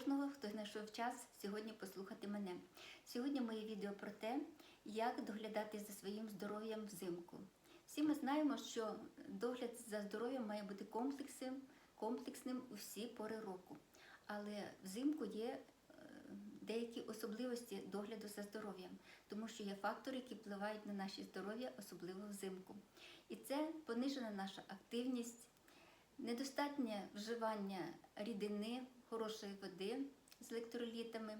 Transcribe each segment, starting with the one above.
кожного, хто знайшов час сьогодні послухати мене. Сьогодні моє відео про те, як доглядати за своїм здоров'ям взимку. Всі ми знаємо, що догляд за здоров'ям має бути комплексним, комплексним у всі пори року. Але взимку є е, деякі особливості догляду за здоров'ям, тому що є фактори, які впливають на наше здоров'я, особливо взимку. І це понижена наша активність, недостатнє вживання рідини, хорошої води з електролітами,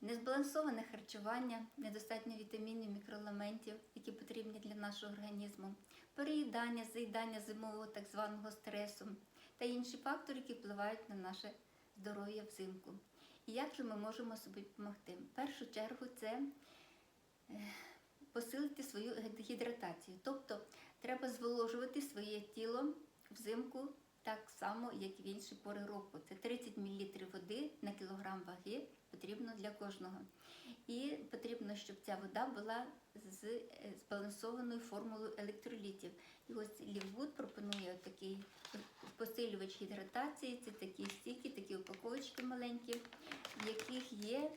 незбалансоване харчування, недостатньо вітамінів, мікроелементів, які потрібні для нашого організму, переїдання, заїдання зимового так званого стресу та інші фактори, які впливають на наше здоров'я взимку. І як же ми можемо собі допомогти? В першу чергу це е, посилити свою гідратацію. Тобто треба зволожувати своє тіло взимку так само, як і в інші пори року. Це 30 мл води на кілограм ваги потрібно для кожного. І потрібно, щоб ця вода була з е, збалансованою формулою електролітів. І ось Лівгуд пропонує такий посилювач гідратації. Це такі стійки, такі упаковочки маленькі, в яких є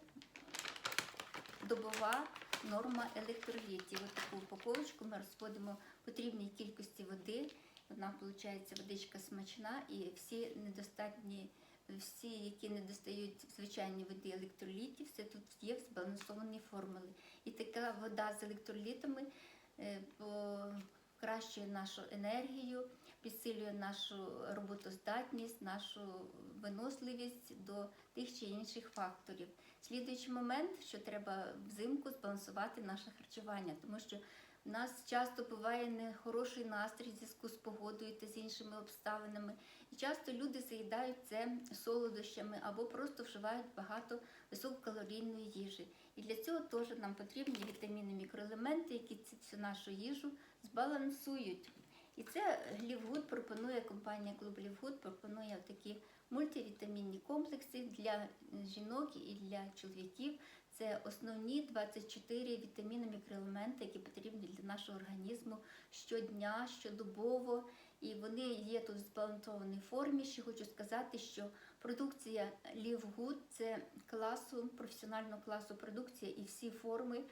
добова норма електролітів. Ось таку упаковочку ми розходимо потрібній кількості води. Вона виходить водичка смачна і всі недостатні, всі, які не достають звичайні води електролітів, все тут є в збалансованій формулі. І така вода з електролітами е, покращує нашу енергію, підсилює нашу роботоздатність, нашу виносливість до тих чи інших факторів. Слідуючий момент, що треба взимку збалансувати наше харчування, тому що у нас часто буває нехороший настрій в зв'язку з погодою та з іншими обставинами. І часто люди заїдають це солодощами або просто вживають багато висококалорійної їжі. І для цього теж нам потрібні вітаміни, мікроелементи, які цю нашу їжу збалансують. І це Лівгуд пропонує, компанія Клуб Лівгуд пропонує такі мультивітамінні комплекси для жінок і для чоловіків. Це основні 24 вітаміни, мікроелементи, які потрібні для нашого організму щодня, щодобово. І вони є тут в збалансованій формі. Ще хочу сказати, що продукція Лівгуд це класу, професіонального класу продукція і всі форми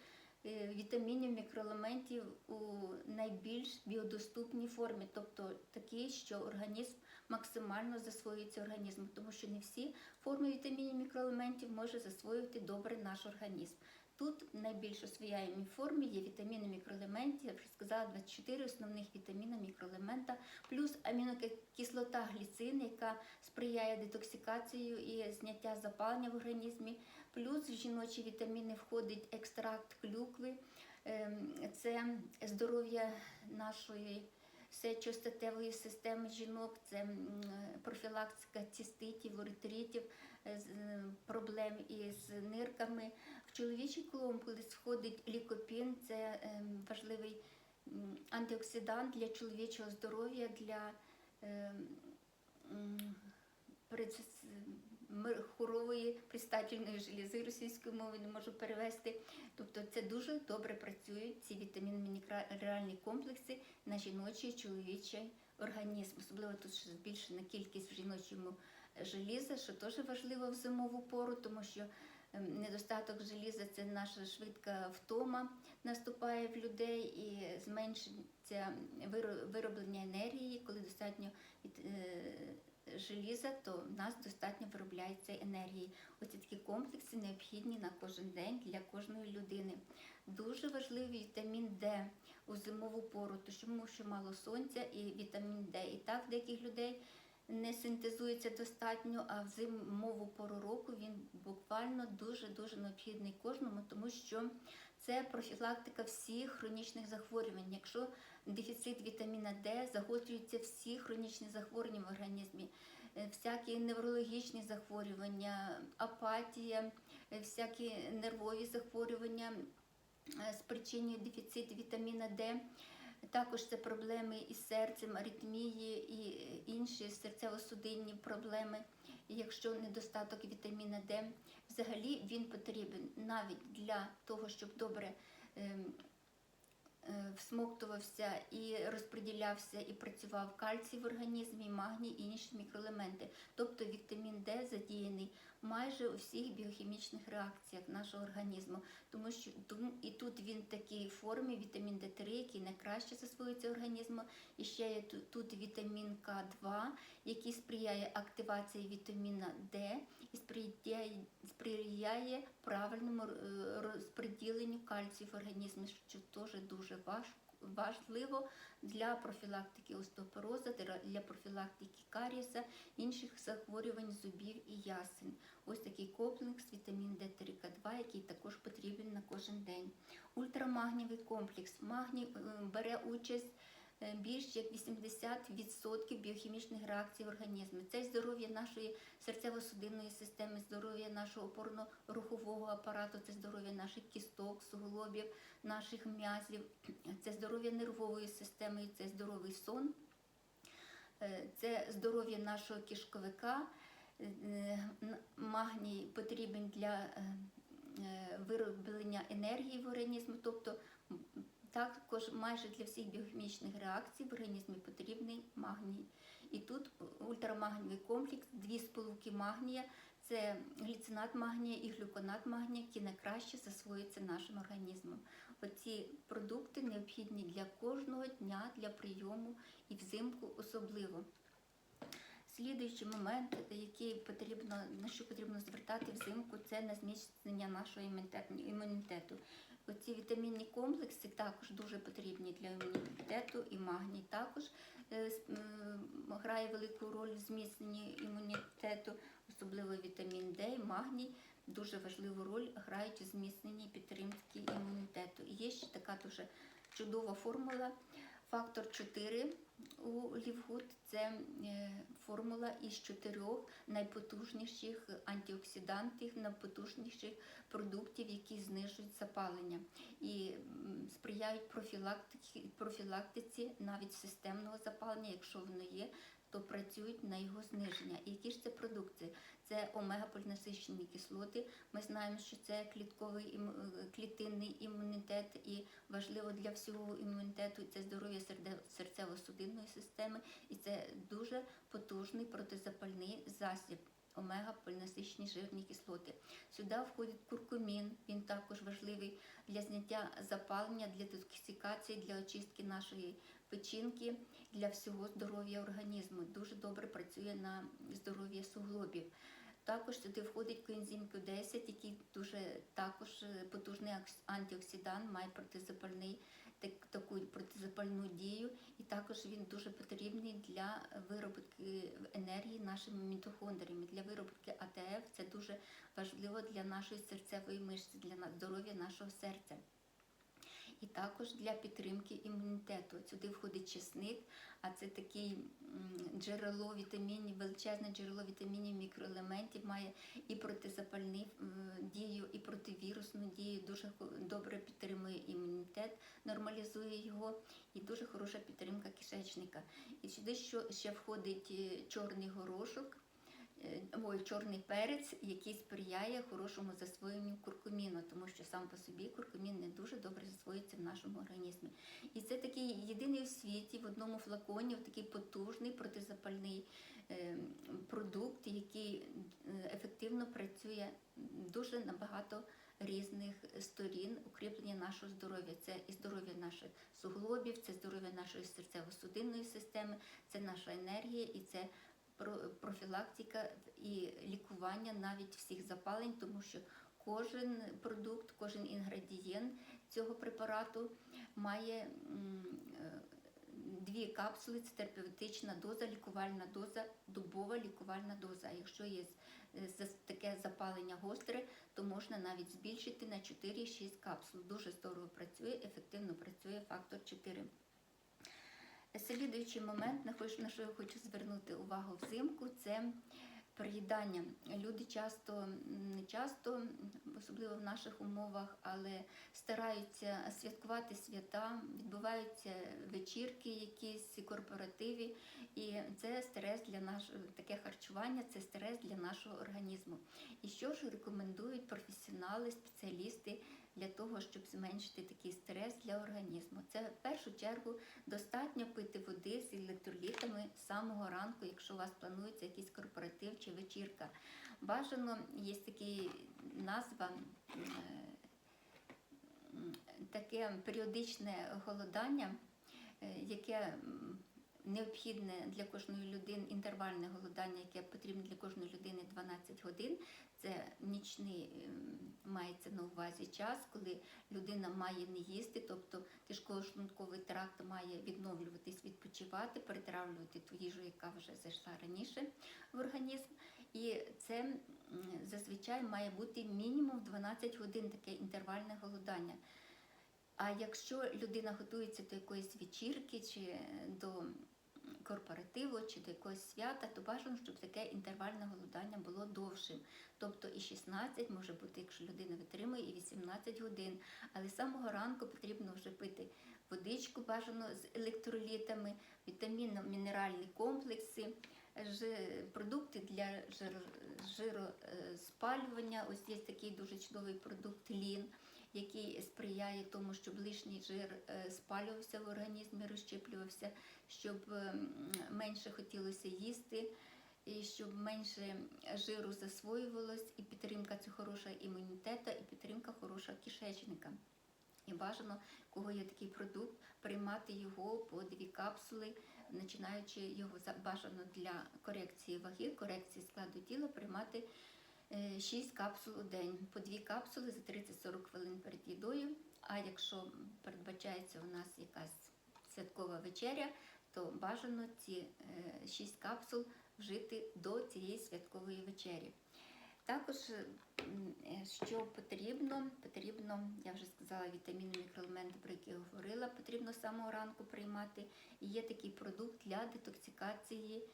вітамінів, мікроелементів у найбільш біодоступній формі, тобто такі, що організм максимально засвоюється організмом, тому що не всі форми вітамінів, мікроелементів може засвоювати добре наш організм. Тут найбільш освояємій формі є вітаміни, мікроелементи, я вже сказала, 24 основних вітаміна, мікроелемента, плюс амінокислота гліцин, яка сприяє детоксикацію і зняття запалення в організмі, плюс в жіночі вітаміни входить екстракт клюкви, ем, це здоров'я нашої сечостатевої системи жінок, це профілактика циститів, уретритів, е, е, проблем із нирками. В чоловічий комплекс входить лікопін, це ем, важливий антиоксидант для чоловічого здоров'я, для хорової пристательної желізи російською мовою не можу перевести. Тобто це дуже добре працюють ці вітамінні мінеральні комплекси на жіночий чоловічий організм. Особливо тут ще збільшена кількість в жіночому желіза, що теж важливо в зимову пору, тому що ем, недостаток желіза це наша швидка втома наступає в людей і зменшиться вироблення енергії, коли достатньо е, желіза, то в нас достатньо виробляється енергії. Оці такі комплекси необхідні на кожен день для кожної людини. Дуже важливий вітамін Д у зимову пору, тому що мало сонця і вітамін Д. І так деяких людей не синтезується достатньо, а в зимову пору року він буквально дуже-дуже необхідний кожному, тому що це профілактика всіх хронічних захворювань. Якщо дефіцит вітаміна Д, загострюються всі хронічні захворювання в організмі, е, всякі неврологічні захворювання, апатія, е, всякі нервові захворювання е, спричинює дефіцит вітаміна Д. Також це проблеми із серцем, аритмії і інші серцево-судинні проблеми. Якщо недостаток вітаміна Д, взагалі він потрібен навіть для того, щоб добре ем, е, всмоктувався і розподілявся і працював кальцій в організмі, магній і інші мікроелементи. Тобто вітамін Д задіяний майже у всіх біохімічних реакціях нашого організму, тому що і тут він в такій формі вітамін Д3, який найкраще засвоюється організмом. І ще є тут вітамін К2, який сприяє активації вітаміна Д і сприяє, правильному е, розподіленню кальцію в організмі, що теж дуже важко. Важливо для профілактики остеопорозу, для- профілактики карієса, інших захворювань зубів і ясен. Ось такий комплекс вітамін Д3 К2, який також потрібен на кожен день. Ультрамагнієвий комплекс. Магній е, бере участь більш як 80% біохімічних реакцій в організмі. Це здоров'я нашої серцево-судинної системи, здоров'я нашого опорно-рухового апарату, це здоров'я наших кісток, суглобів, наших м'язів, це здоров'я нервової системи, це здоровий сон, Е, це здоров'я нашого кишковика. Е, Магній потрібен для е, е, вироблення енергії в організмі, тобто також майже для всіх біохімічних реакцій в організмі потрібний магній. І тут ультрамагнієвий комплекс, дві сполуки магнія, це гліцинат магнія і глюконат магнія, які найкраще засвоюються нашим організмом. Оці продукти необхідні для кожного дня для прийому і взимку особливо. Слідуючий момент, який потрібно, на що потрібно звертати взимку, це на зміцнення нашого імунітету. Оці вітамінні комплекси також дуже потрібні для імунітету, і магній також е, грає велику роль в зміцненні імунітету, особливо вітамін Д і магній дуже важливу роль грають у зміцненні підтримки імунітету. І є ще така дуже чудова формула. Фактор 4 у Лівгуд це е, формула із чотирьох найпотужніших антиоксидантів, найпотужніших продуктів, які знижують запалення і сприяють профілактиці, профілактиці навіть системного запалення, якщо воно є, то працюють на його зниження. І які ж це продукти? Це омегаполінасичені кислоти. Ми знаємо, що це клітковий е, клітинний імунітет і важливо для всього імунітету це здоров'я серцево-судинної системи, і це дуже потужний протизапальний засіб. Омега-полінасичні жирні кислоти. Сюди входить куркумін, він також важливий для зняття запалення, для детоксикації, для очистки нашої печінки, для всього здоров'я організму. Дуже добре працює на здоров'я суглобів. Також сюди входить коензим Q10, який дуже також е, потужний антиоксидант, має протизапальний таку протизапальну дію, і також він дуже потрібний для виробки енергії нашими мітохондріями. Для виробки АТФ це дуже важливо для нашої серцевої мишці, для здоров'я нашого серця. І також для підтримки імунітету. Сюди входить чесник, а це такий джерело вітамінів, величезне джерело вітамінів, мікроелементів, має і протизапальну дію, і противірусну дію, дуже добре підтримує імунітет, нормалізує його, і дуже хороша підтримка кишечника. І сюди ще входить е, чорний горошок. Е, Ой, чорний перець, який сприяє хорошому засвоєнню куркуміну, тому що сам по собі куркумін не дуже добре засвоюється в нашому організмі. І це такий єдиний в світі в одному флаконі, такий потужний протизапальний е, продукт, який е, ефективно працює дуже на багато різних сторін укріплення нашого здоров'я. Це і здоров'я наших суглобів, це здоров'я нашої серцево-судинної системи, це наша енергія і це профілактика і лікування навіть всіх запалень, тому що кожен продукт, кожен інгредієнт цього препарату має е, дві капсули, це терапевтична доза, лікувальна доза, добова лікувальна доза. Якщо є е, таке запалення гостре, то можна навіть збільшити на 4-6 капсул. Дуже здорово працює, ефективно працює фактор 4. Слідуючий момент, на що я хочу звернути увагу взимку, це приїдання. Люди часто, не часто, особливо в наших умовах, але стараються святкувати свята, відбуваються вечірки, якісь корпоративи, і це стрес для нашого таке харчування, це стрес для нашого організму. І що ж рекомендують професіонали, спеціалісти для того, щоб зменшити такий стрес для організму? Це в першу чергу достатньо пити води з електролітами з самого ранку, якщо у вас планується якийсь корпоратив чи вечірка. Бажано є така назва. е, Таке періодичне голодання, е, яке необхідне для кожної людини, інтервальне голодання, яке потрібне для кожної людини 12 годин. Це нічний ем, мається на увазі час, коли людина має не їсти, тобто кишково-шлунковий тракт має відновлюватись, відпочивати, перетравлювати ту їжу, яка вже зайшла раніше в організм. І це зазвичай має бути мінімум 12 годин таке інтервальне голодання. А якщо людина готується до якоїсь вечірки чи до корпоративу чи до якогось свята, то бажано, щоб таке інтервальне голодання було довшим. Тобто і 16 може бути, якщо людина витримує, і 18 годин. Але з самого ранку потрібно вже пити водичку, бажано з електролітами, вітамінно-мінеральні комплекси, продукти для жир- жироспалювання. Ось є такий дуже чудовий продукт лін який сприяє тому, щоб лишній жир е, спалювався в організмі, розщеплювався, щоб менше хотілося їсти, і щоб менше жиру засвоювалось, і підтримка це хороша імунітету, і підтримка хороша кишечника. І бажано, кого є такий продукт, приймати його по дві капсули, починаючи його бажано для корекції ваги, корекції складу тіла, приймати 6 капсул у день, по 2 капсули за 30-40 хвилин перед їдою. А якщо передбачається у нас якась святкова вечеря, то бажано ці 6 капсул вжити до цієї святкової вечері. Також, е, е, що потрібно, потрібно, я вже сказала, вітаміни, мікроелементи, про які говорила, потрібно з самого ранку приймати. І є такий продукт для детоксикації.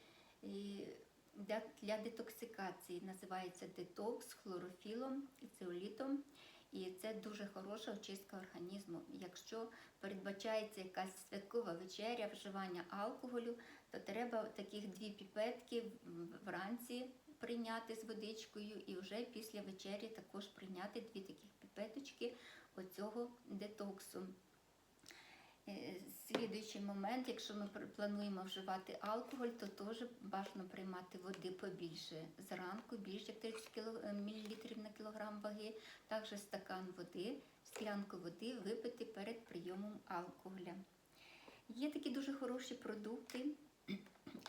Для, для детоксикації називається детокс хлорофілом і цеолітом. І це дуже хороша очистка організму. Якщо передбачається якась святкова вечеря, вживання алкоголю, то треба таких дві піпетки вранці прийняти з водичкою, і вже після вечері також прийняти дві таких піпеточки оцього детоксу. Е, Слідуючий момент, якщо ми плануємо вживати алкоголь, то теж бажано приймати води побільше зранку, більше як 30 кіло- мл на кілограм ваги, також стакан води, склянку води випити перед прийомом алкоголя. Є такі дуже хороші продукти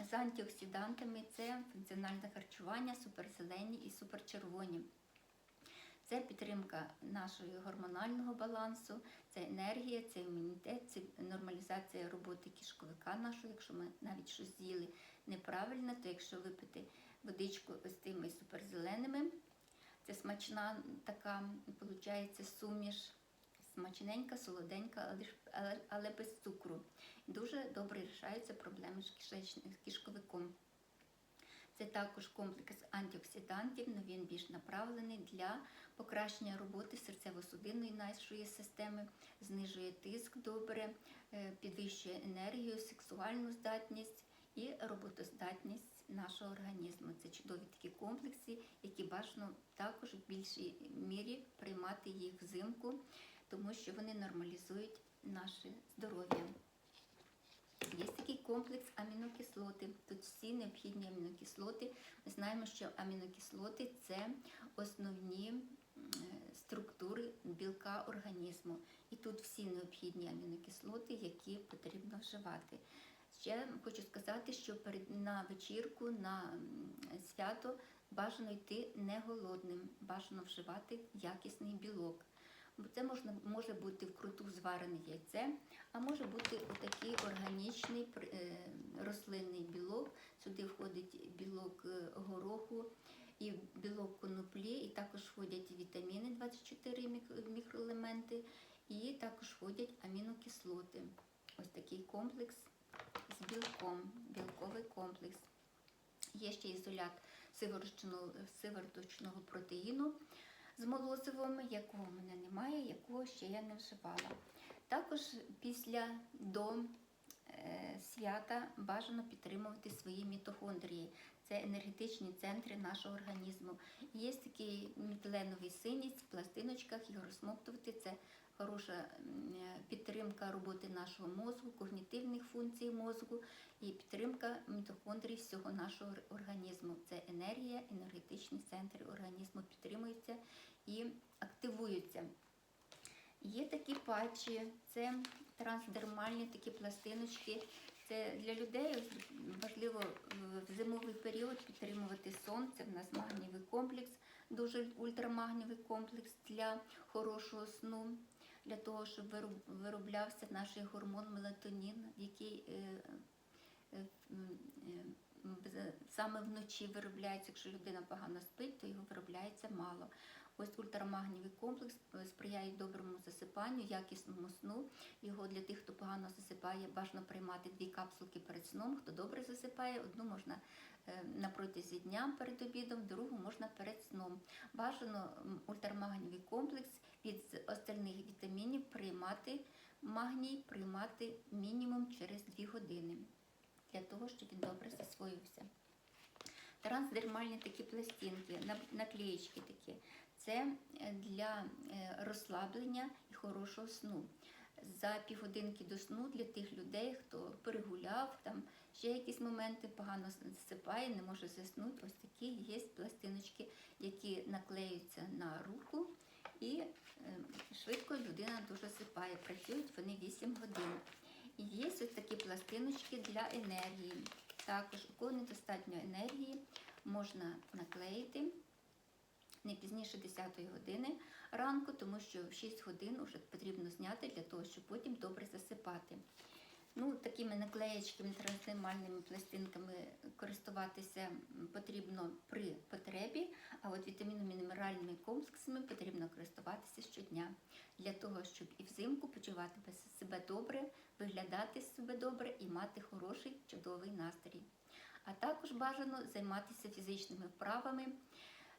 з антиоксидантами, це функціональне харчування, суперзелені і суперчервоні. Це підтримка нашого гормонального балансу, це енергія, це імунітет, це нормалізація роботи кишковика нашого. Якщо ми навіть щось з'їли неправильно, то якщо випити водичку з тими суперзеленими, це смачна така, виходить, суміш, смачненька, солоденька, але, але, без цукру. Дуже добре рішаються проблеми з кишечним з кишковиком. Це також комплекс антиоксидантів, але він більш направлений для покращення роботи серцево-судинної нашої системи, знижує тиск добре, е, підвищує енергію, сексуальну здатність і роботоздатність нашого організму. Це чудові такі комплекси, які бажано також в більшій мірі приймати їх взимку, тому що вони нормалізують наше здоров'я. Комплекс амінокислоти. Тут всі необхідні амінокислоти. Ми знаємо, що амінокислоти це основні е, структури білка організму. І тут всі необхідні амінокислоти, які потрібно вживати. Ще хочу сказати, що на вечірку, на свято бажано йти не голодним, бажано вживати якісний білок. Бо Це можна, може бути вкруту зварене яйце, а може бути отакий органічний е, рослинний білок. Сюди входить білок е, гороху і білок коноплі, і також входять вітаміни 24 мікроелементи, і також входять амінокислоти. Ось такий комплекс з білком, білковий комплекс. Є ще ізолят сивороточного протеїну з молозивом, якого в мене немає, якого ще я не вживала. Також після до е, свята бажано підтримувати свої мітохондрії. Це енергетичні центри нашого організму. Є такий мітиленовий синіць в пластиночках, його розсмоктувати. Це хороша е, підтримка роботи нашого мозку, когнітивних функцій мозку і підтримка мітохондрій всього нашого організму. Це енергія, енергетичні центри організму підтримуються і активуються. Є такі патчі, це трансдермальні такі пластиночки. Це для людей важливо е, в зимовий період підтримувати сон. Це в нас магнієвий комплекс, дуже ультрамагнієвий комплекс для хорошого сну, для того, щоб вироблявся наш гормон мелатонін, який е, е, е, саме вночі виробляється. Якщо людина погано спить, то його виробляється мало. Ось ультрамагнієвий комплекс сприяє доброму засипанню, якісному сну. Його для тих, хто погано засипає, бажано приймати дві капсулки перед сном. Хто добре засипає, одну можна на протязі дня перед обідом, другу можна перед сном. Бажано м, ультрамагнієвий комплекс від остальних вітамінів приймати магній, приймати мінімум через 2 години для того, щоб він добре засвоївся. Трансдермальні такі пластинки, на- наклеєчки такі. Це е, для е, розслаблення і хорошого сну. За півгодинки до сну для тих людей, хто перегуляв, там ще якісь моменти погано засипає, не може заснути. Ось такі є пластиночки, які наклеюються на руку і е, швидко людина дуже засипає. Працюють вони 8 годин. І є ось такі пластиночки для енергії. Також у кого недостатньо енергії можна наклеїти не пізніше 10 години ранку, тому що в 6 годин вже потрібно зняти для того, щоб потім добре засипати. Ну, такими наклеєчками, трансдермальними пластинками користуватися потрібно при потребі, а от вітамінно-мінеральними комплексами потрібно користуватися щодня для того, щоб і взимку почувати себе добре, виглядати себе добре і мати хороший, чудовий настрій. А також бажано займатися фізичними вправами,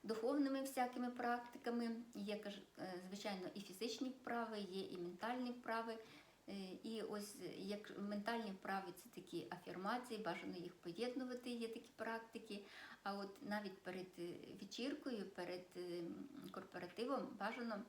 духовними всякими практиками. Є, е, звичайно, і фізичні вправи, є і ментальні вправи. Е, І ось е, як ментальні вправи це такі афірмації, бажано їх поєднувати, є такі практики. А от навіть перед е, вечіркою, перед е, корпоративом бажано